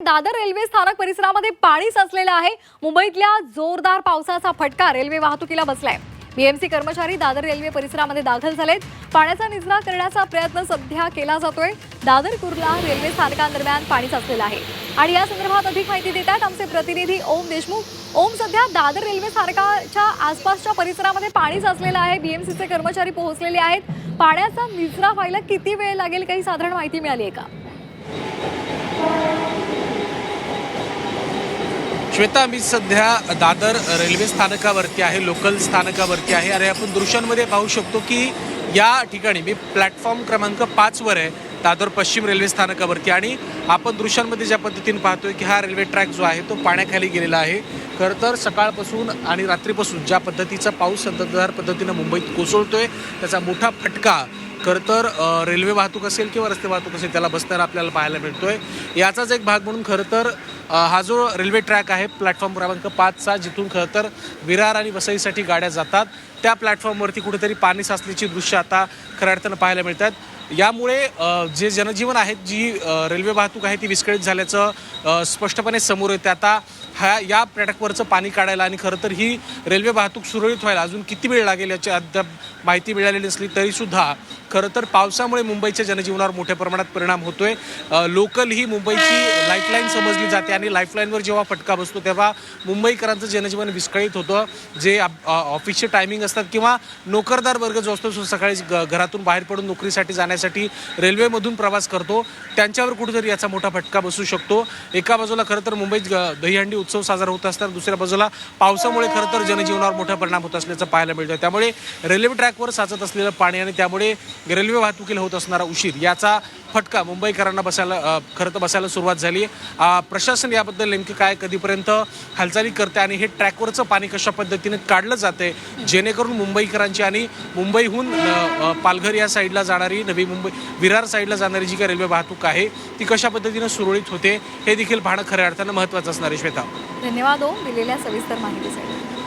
Dadar railway स्थानक परिसरामध्ये पाणी साचलेलं आहे. मुंबईतल्या जोरदार पावसाचा फटका रेल्वे वाहतुकीला बसलाय. बीएमसी कर्मचारी दादर रेल्वे परिसरामध्ये दाखल झालेत. पाण्याचा निचरा करण्याचा प्रयत्न सध्या केला जातोय. दादर कुर्ला रेल्वे स्थानकांदरम्यान पाणी साचलेलं आहे. आणि या संदर्भात अधिक माहिती देतात आमचे प्रतिनिधी ओम देशमुख. ओम सध्या दादर रेल्वे स्थानकाच्या आसपासच्या परिसरामध्ये पाणी साचलेलं आहे. बीएमसीचे कर्मचारी पोहोचलेले आहेत. पाण्याचा निचरा व्हायला किती वेळ लागेल? काही साधारण माहिती मिळाली आहे का? श्वेता मी सध्या दादर रेल्वे स्थानकावरती आहे लोकल स्थानकावरती आहे. आणि आपण दृश्यांमध्ये पाहू शकतो की या ठिकाणी मी प्लॅटफॉर्म क्रमांक पाचवर आहे दादर पश्चिम रेल्वे स्थानकावरती. आणि आपण दृश्यांमध्ये ज्या पद्धतीने पाहतोय की हा रेल्वे ट्रॅक जो आहे तो पाण्याखाली गेलेला आहे. खरं तर सकाळपासून आणि रात्रीपासून ज्या पद्धतीचा पाऊस संततधार पद्धतीनं मुंबईत कोसळतोय त्याचा मोठा फटका खरं तर रेल्वे वाहतूक असेल किंवा रस्ते वाहतूक असेल त्याला बसताना आपल्याला पाहायला मिळतोय. याचाच एक भाग म्हणून खरं तर हा जो रेल्वे ट्रॅक आहे प्लॅटफॉर्म क्रमांक सहा जिथून खरं तर विरार आणि वसईसाठी गाड्या जातात. त्या प्लॅटफॉर्मवरती कुठेतरी पाणी साचल्याची दृश्य आता खऱ्या अर्थानं पाहायला मिळतात. यामुळे जे जनजीवन आहे जी रेल्वे वाहतूक आहे ती विस्कळीत झाल्याचं स्पष्टपणे समोर येते. आता ह्या या ट्रॅकवरचं पाणी काढायला आणि खरं तर ही रेल्वे वाहतूक सुरळीत व्हायला अजून किती वेळ लागेल याची अद्याप माहिती मिळालेली नसली तरीसुद्धा खरं तर पावसामुळे मुंबईच्या जनजीवनावर मोठ्या प्रमाणात परिणाम होतोय. लोकल ही मुंबईची लाईफलाईन समजली जाते आणि लाईफलाईनवर जेव्हा फटका बसतो तेव्हा मुंबईकरांचं जनजीवन विस्कळीत होतं. जे ऑफिसचे टायमिंग असतात किंवा नोकरदार वर्ग जो असतो सकाळी घरातून बाहेर पडून नोकरीसाठी जाण्यासाठी रेल्वेमधून प्रवास करतो. त्यांच्यावर कुठेतरी याचा मोठा फटका बसू शकतो. एका बाजूला खरं तर मुंबईत दहीहंडी उत्सव साजरा होत असताना दुसऱ्या बाजूला पावसामुळे खरं तर जनजीवनावर मोठा परिणाम होत असल्याचं पाहायला मिळतं त्यामुळे रेल्वे ट्रॅकवर साचत असलेलं पाणी आणि त्यामुळे रेल्वे वाहतुकीला होत असणारा उशीर याचा फटका मुंबईकरांना बसायला खरं तर बसायला सुरुवात झाली. प्रशासन याबद्दल नेमकं काय कधीपर्यंत हालचाली करते आणि हे ट्रॅकवरचं पाणी कशा पद्धतीने काढलं जाते जेणेकरून मुंबईकरांची आणि मुंबईहून पालघर या साईडला जाणारी नवी मुंबई विरार साईडला जाणारी जी काही रेल्वे वाहतूक आहे ती कशा पद्धतीनं सुरळीत होते हे देखील पाहणं खऱ्या अर्थानं महत्त्वाचं असणार आहे. श्वेता. धन्यवाद ओम दिलेल्या सविस्तर माहितीसाठी.